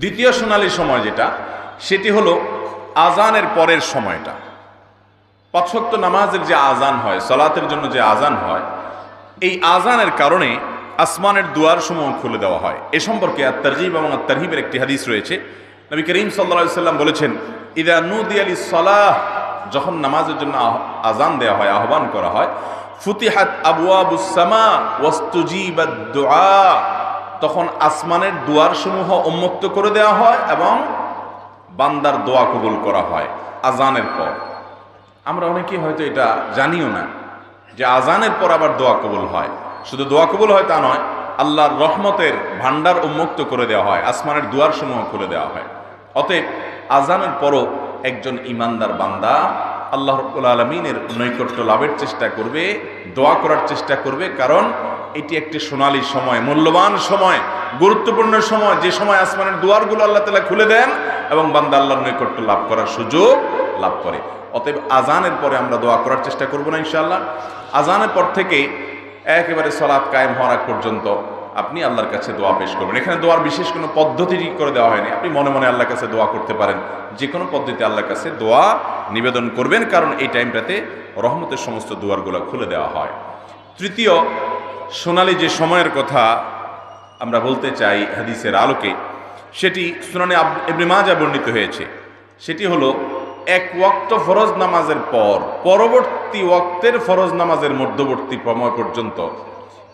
দ্বিতীয় সোনালী সময় যেটা, সেটি হলো আজানের পরের সময়টা। পাঁচশক্ত নামাজের যে আজান হয়, সলাতের জন্য যে আজান হয়, এই আজানের কারণে আসমানের দুয়ার সমূহ খুলে দেওয়া হয়। এ সম্পর্কে আত্মারজিব এবং আত্মারহিবের একটি হাদিস রয়েছে। নবী করিম সাল্লা সাল্লাম বলেছেন, ইদা নুদি আলী সলাহ যখন নামাজের জন্য আজান দেওয়া হয়, আহ্বান করা হয়, ফুতিহাত আবু আবুসামা ওয়াস্তুজিবাদ দোয়া তখন আসমানের দুয়ারসমূহ উন্মুক্ত করে দেওয়া হয় এবং বান্দার দোয়া কবুল করা হয় আজানের পর। আমরা অনেকেই হয়তো এটা জানিও না যে আজানের পর আবার দোয়া কবুল হয়। শুধু দোয়া কবুল হয় তা নয়, আল্লাহর রহমতের ভান্ডার উন্মুক্ত করে দেওয়া হয়, আসমানের দুয়ার সমূহ খুলে দেওয়া হয়। অতএব আজানের পরও একজন ইমানদার বান্দা আল্লাহ আলমিনের নৈকট্য লাভের চেষ্টা করবে, দোয়া করার চেষ্টা করবে, কারণ এটি একটি সোনালী সময়, মূল্যবান সময়, গুরুত্বপূর্ণ সময়, যে সময় আসমানের দুয়ারগুলো আল্লাহ তালা খুলে দেন এবং বান্দা আল্লাহর নৈকট্য লাভ করার সুযোগ লাভ করে। অতএব আজানের পরে আমরা দোয়া করার চেষ্টা করব না ইনশাআল্লাহ। আজানের পর থেকে একেবারে সলাৎ কায়েম হওয়ার আগ পর্যন্ত আপনি আল্লাহর কাছে দোয়া পেশ করবেন। এখানে দোয়ার বিশেষ কোনো পদ্ধতি ঠিক করে দেওয়া হয়নি। আপনি মনে মনে আল্লাহর কাছে দোয়া করতে পারেন। যে কোনো পদ্ধতিতে আল্লাহর কাছে দোয়া নিবেদন করবেন, কারণ এই টাইমটাতে রহমতের সমস্ত দুয়ারগুলো খুলে দেওয়া হয়। তৃতীয় সোনালী যে সময়ের কথা আমরা বলতে চাই হাদিসের আলোকে, সেটি সুনানে এবনে মাজা বর্ণিত হয়েছে। সেটি হলো এক ওয়াক্ত ফরজ নামাজের পর, পরবর্তী ওয়াক্তের ফরজ নামাজের মধ্যবর্তী সময় পর্যন্ত,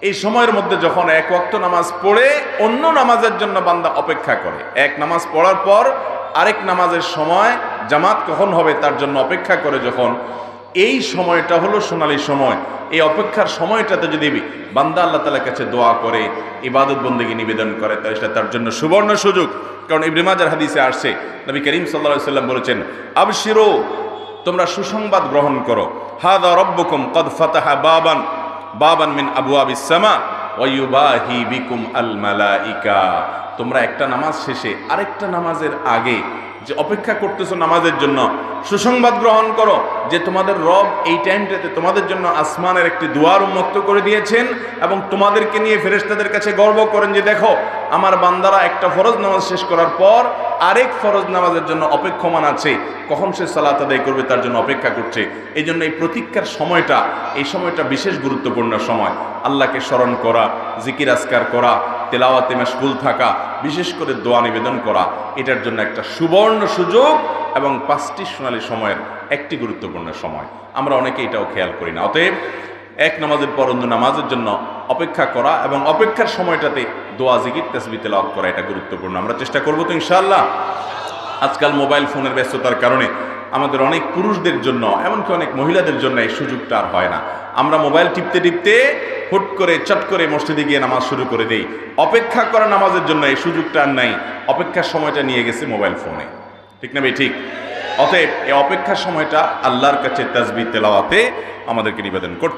এই সময়ের মধ্যে যখন এক ওয়াক্ত নামাজ পড়ে, অন্য নামাজের জন্য বান্দা অপেক্ষা করে। এক নামাজ পড়ার পর আরেক নামাজের সময় জামাত কখন হবে তার জন্য অপেক্ষা করে যখন এই সময়টা হলো সোনালী সময়। এই অপেক্ষার সময়টাতে যদি বান্দা আল্লাহ তালার কাছে দোয়া করে, ইবাদত বন্দেগী নিবেদন করে, তাহলে সেটা তার জন্য সুবর্ণ সুযোগ। কারণ ইব্রিমাজার হাদিসে আসছে, নবী করিম সাল্লা সাল্লাম বলেছেন, আবশিরো, তোমরা সুসংবাদ গ্রহণ করো। হা হাদা রব্বকুম কদ ফাতাহা বাবান বাবান মিন আবু আবিসামা ওয়ুবাহি বিকুম আল মালাইকা। তোমরা একটা নামাজ শেষে আরেকটা নামাজের আগে যে অপেক্ষা করতেছো নামাজের জন্য, সুসংবাদ গ্রহণ করো যে তোমাদের রব এই টাইমটাতে তোমাদের জন্য আসমানের একটি দুয়ার উন্মুক্ত করে দিয়েছেন এবং তোমাদেরকে নিয়ে ফেরেশতাদের কাছে গর্ব করেন যে দেখো, আমার বান্দারা একটা ফরজ নামাজ শেষ করার পর আরেক ফরজ নামাজের জন্য অপেক্ষমান আছে। কখন সে সালাত আদায় করবে তার জন্য অপেক্ষা করছে? এই জন্য এই প্রতীক্ষার সময়টা, এই সময়টা বিশেষ গুরুত্বপূর্ণ সময়। আল্লাহকে স্মরণ করা, জিকির আসকার করা তেলাওয়াতে মেশগুল থাকা, বিশেষ করে দোয়া নিবেদন করা, এটার জন্য একটা সুবর্ণ সুযোগ এবং পাঁচটি সোনালী সময়ের একটি গুরুত্বপূর্ণ সময়। আমরা অনেকে এটাও খেয়াল করি না। অতএব এক নামাজের পর অন্য নামাজের জন্য অপেক্ষা করা এবং অপেক্ষার সময়টাতে দোয়া, জিকির তেসবি তেলাওয়াত করা, এটা গুরুত্বপূর্ণ। আমরা চেষ্টা করব তো ইনশাআল্লাহ। আজকাল মোবাইল ফোনের ব্যস্ততার কারণে আমাদের অনেক পুরুষদের জন্য, এমনকি অনেক মহিলাদের জন্য এই সুযোগটা আর হয় না। আমরা মোবাইল টিপতে টিপতে হুট করে, চট করে মসজিদে গিয়ে নামাজ শুরু করে দেই। অপেক্ষা করা নামাজের জন্য এই সুযোগটা আর নাই। অপেক্ষার সময়টা নিয়ে গেছে মোবাইল ফোনে। ঠিক না ভাই? ঠিক। অতএব এই অপেক্ষার সময়টা আল্লাহর কাছে তাজবি তেলাওয়াতে আমাদেরকে নিবেদন করতে